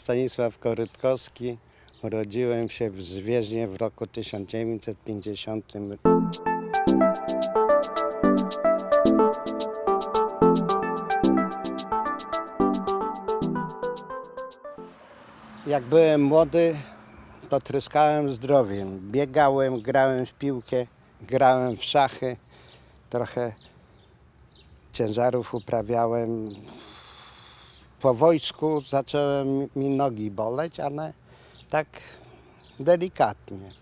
Stanisław Korytkowski. Urodziłem się w Zwierznie w roku 1950. Jak byłem młody, to tryskałem zdrowiem. Biegałem, grałem w piłkę, grałem w szachy. Trochę ciężarów uprawiałem. Po wojsku zacząłem mi nogi boleć, ale tak delikatnie.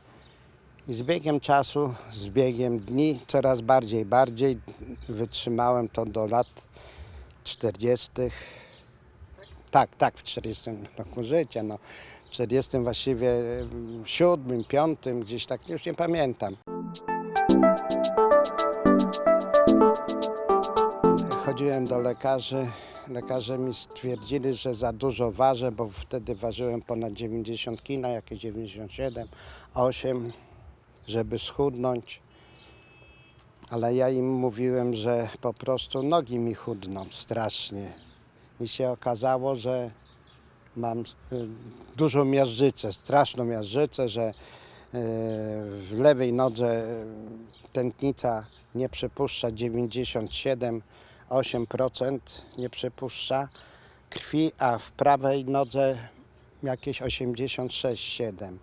I z biegiem czasu, z biegiem dni coraz bardziej, bardziej wytrzymałem to do lat 40. Tak, tak, w 40 roku życia. No. W 40 właściwie mm, siódmym, piątym, gdzieś tak, już nie pamiętam. Chodziłem do lekarzy. Lekarze mi stwierdzili, że za dużo ważę, bo wtedy ważyłem ponad 90 kg, jakieś 97, 8, żeby schudnąć. Ale ja im mówiłem, że po prostu nogi mi chudną strasznie. I się okazało, że mam y, dużą miażdżycę, straszną miażdżycę, że y, w lewej nodze y, tętnica nie przepuszcza 97, 8% nie przepuszcza krwi, a w prawej nodze jakieś 86-7.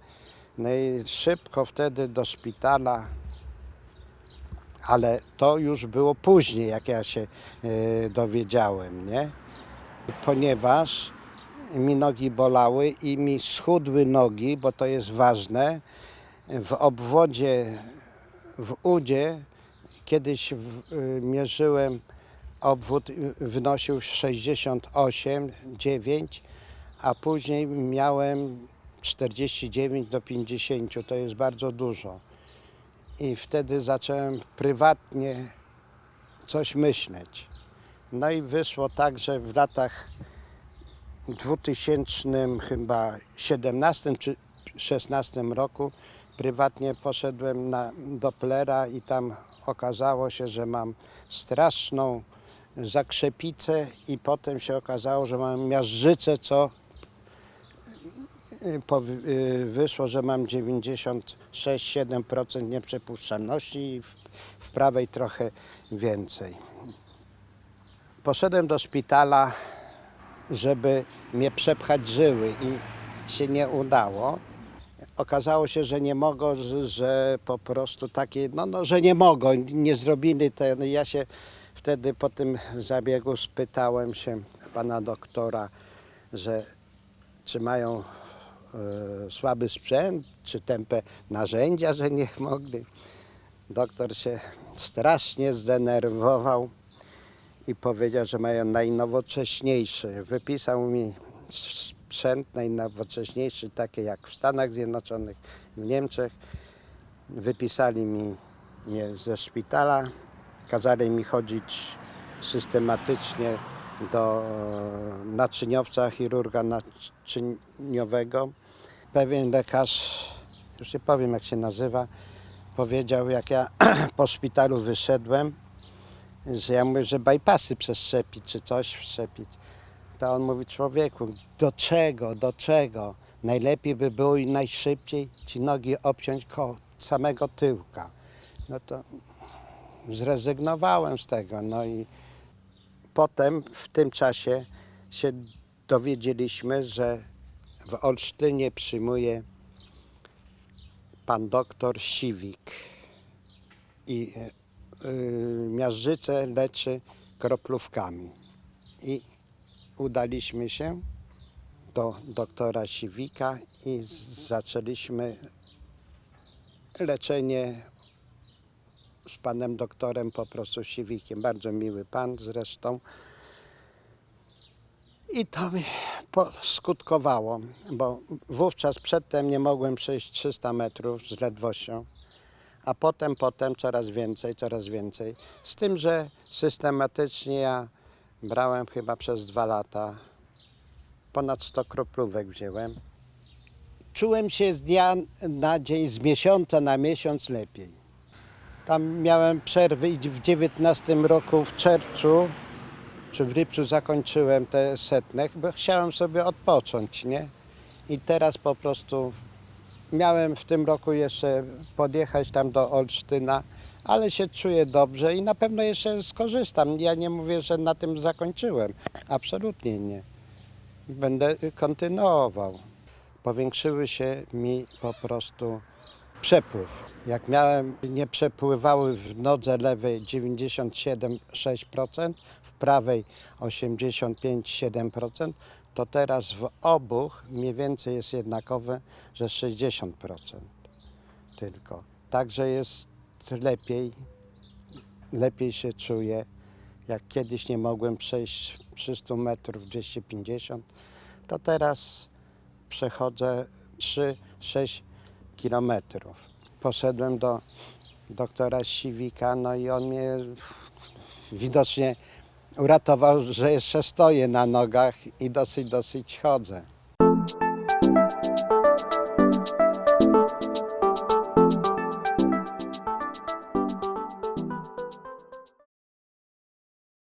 No i szybko wtedy do szpitala, ale to już było później, jak ja się y, dowiedziałem, nie? Ponieważ mi nogi bolały i mi schudły nogi, bo to jest ważne. W obwodzie, w udzie, kiedyś w, y, mierzyłem, obwód y, wynosił 68, 9, a później miałem 49 do 50, to jest bardzo dużo. I wtedy zacząłem prywatnie coś myśleć. No i wyszło tak, że w latach 2000 chyba 17 czy 16 roku prywatnie poszedłem na Dopplera i tam okazało się, że mam straszną zakrzepicę i potem się okazało, że mam miażdżycę, co y, y, wyszło, że mam 96-7% nieprzepuszczalności i w, w prawej trochę więcej. Poszedłem do szpitala, żeby mnie przepchać żyły i się nie udało. Okazało się, że nie mogą, że- po prostu takie, no, no że nie mogą, nie zrobili ten. Ja się wtedy po tym zabiegu spytałem się pana doktora, że czy mają e, słaby sprzęt, czy tępe narzędzia, że nie mogli. Doktor się strasznie zdenerwował i powiedział, że mają najnowocześniejszy. Wypisał mi sprzęt najnowocześniejszy, takie jak w Stanach Zjednoczonych, w Niemczech. Wypisali mi mnie ze szpitala, kazali mi chodzić systematycznie do naczyniowca, chirurga naczyniowego. Pewien lekarz, już nie powiem jak się nazywa, powiedział, jak ja po szpitalu wyszedłem, że ja mówię, że bypassy przeszczepić, czy coś wszczepić. To on mówi, człowieku, do czego, do czego? Najlepiej by było i najszybciej ci nogi obciąć koło samego tyłka. No to zrezygnowałem z tego. No i potem w tym czasie się dowiedzieliśmy, że w Olsztynie przyjmuje pan doktor Siwik i y, miażdżycę leczy kroplówkami. I udaliśmy się do doktora Siwika i zaczęliśmy leczenie z panem doktorem po prostu Siwikiem. Bardzo miły pan zresztą. I to mi skutkowało, bo wówczas przedtem nie mogłem przejść 300 metrów z ledwością, a potem, potem coraz więcej, coraz więcej. Z tym, że systematycznie ja brałem chyba przez dwa lata, ponad 100 kroplówek wziąłem. Czułem się z dnia na dzień, z miesiąca na miesiąc lepiej. Tam miałem przerwy i w 19 roku w czerwcu czy w lipcu zakończyłem te setne, bo chciałem sobie odpocząć, nie? I teraz po prostu miałem w tym roku jeszcze podjechać tam do Olsztyna, ale się czuję dobrze i na pewno jeszcze skorzystam. Ja nie mówię, że na tym zakończyłem. Absolutnie nie. Będę kontynuował. Powiększyły się mi po prostu przepływ. Jak miałem, nie przepływały w nodze lewej 97,6%, w prawej 85,7%, to teraz w obu mniej więcej jest jednakowe, że 60% tylko. Także jest lepiej, lepiej się czuję. Jak kiedyś nie mogłem przejść 300 metrów 250, to teraz przechodzę 3-6 kilometrów. Poszedłem do doktora Siwika, no i on mnie widocznie uratował, że jeszcze stoję na nogach i dosyć, dosyć chodzę.